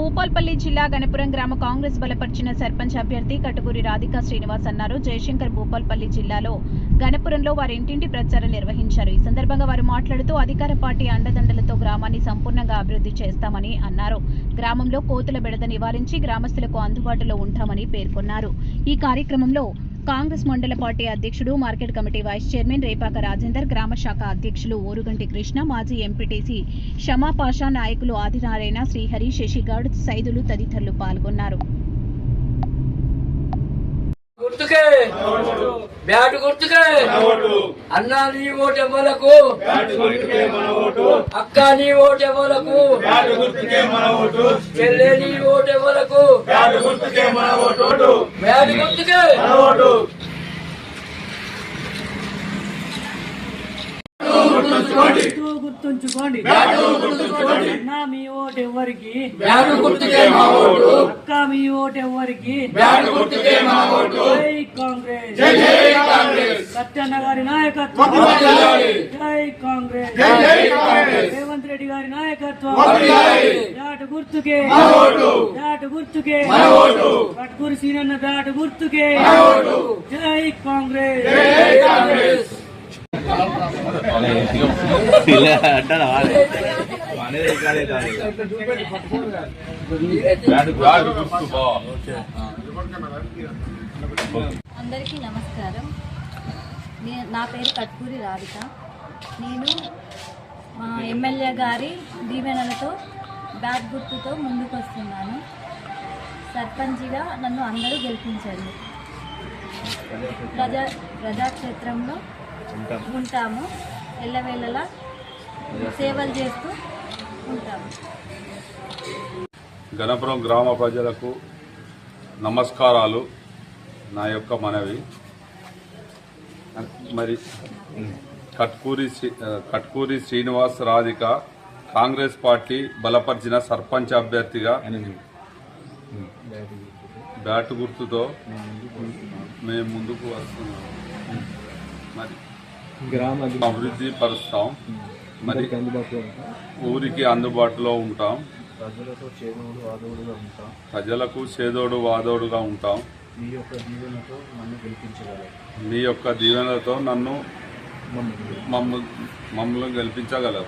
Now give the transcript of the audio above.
భూపాల్పల్లి జిల్లా గణపురం గ్రామ కాంగ్రెస్ బలపరిచిన సర్పంచ్ అభ్యర్థి కటుకూరి రాధికా శ్రీనివాస్ అన్నారు. జయశంకర్ భూపాల్పల్లి జిల్లాలో గణపురంలో వారి ఇంటింటి ప్రచారం నిర్వహించారు. ఈ సందర్భంగా వారు మాట్లాడుతూ అధికార పార్టీ అండదండలతో గ్రామాన్ని సంపూర్ణంగా అభివృద్ధి చేస్తామని అన్నారు. గ్రామంలో కోతుల బెడద నివారించి గ్రామస్తులకు అందుబాటులో ఉంటామని పేర్కొన్నారు. ఈ కార్యక్రమంలో కాంగ్రెస్ మండల పార్టీ అధ్యక్షుడు market committee vice chairman Repaka Rajender గ్రామ శాఖ అధ్యక్షులు ఓరుగంటి కృష్ణ మాజీ ఎంపీటీసీ షమా నాయకులు ఆదినారాయణ శ్రీహరి శశిగౌడ్ సైదులు తదితరులు పాల్గొన్నారు. గుర్తుకే! బ్యాట్ గుర్తుకే! అన్నా నీ ఓటు ఎవలకు? అక్క నీ ఓటు ఎవలకు? చెల్లె నీ ఓటు ఎవలకు? బ్యాట్ గుర్తుకే! గుర్తుంచుకోండి. అన్నా మీ ఓటు ఎవరికి బ్యాట్ గుర్తుకే మా ఓటు. అక్క మీ ఓటు ఎవరికి బ్యాట్ గుర్తుకే మా ఓటు. జై కాంగ్రెస్. జై జై కాంగ్రెస్. సత్యన్న గారి నాయకత్వం. జై కాంగ్రెస్. జై జై కాంగ్రెస్. రేవంత్ రెడ్డి గారి నాయకత్వం. బ్యాట్ గుర్తుకే. బ్యాట్ గుర్తుకే. కట్కూరి సీనన్న బ్యాట్ గుర్తుకే. జై కాంగ్రెస్. ఇలా అంటారా అందరికీ నమస్కారం. నా పేరు కట్కూరి రాధిక. నేను మా ఎమ్మెల్యే గారి దీవెనలతో బ్యాట్ గుర్తుతో ముందుకు వస్తున్నాను సర్పంచిగా నన్ను అందరూ గెలిపించండి ప్రజా ప్రజాక్షేత్రంలో ఉంటాము. ఎల్లవేళలా సేవలు చేస్తూ ఉంటాము. గణపురం గ్రామ ప్రజలకు నమస్కారాలు. నా యొక్క మనవి. మరి కట్కూరి కట్కూరి శ్రీనివాస్ రాధిక కాంగ్రెస్ పార్టీ బలపరిచిన సర్పంచ్ అభ్యర్థిగా బ్యాట్ గుర్తుతో మేము ముందుకు వస్తున్నాం. మరి అభివృద్ధి పరుస్తాం. మరి ఊరికి అందుబాటులో ఉంటాం. ప్రజలతో చేదోడు వాదోడుగా ఉంటాం. ప్రజలకు చేదోడు వాదోడుగా ఉంటాం. మీ యొక్క దీవెనతో నన్ను గెలిపించగలరు. మీ యొక్క దీవెనలతో నన్ను మమ్మల్ని మమ్మ మమ్మల్ని గెలిపించగలరు.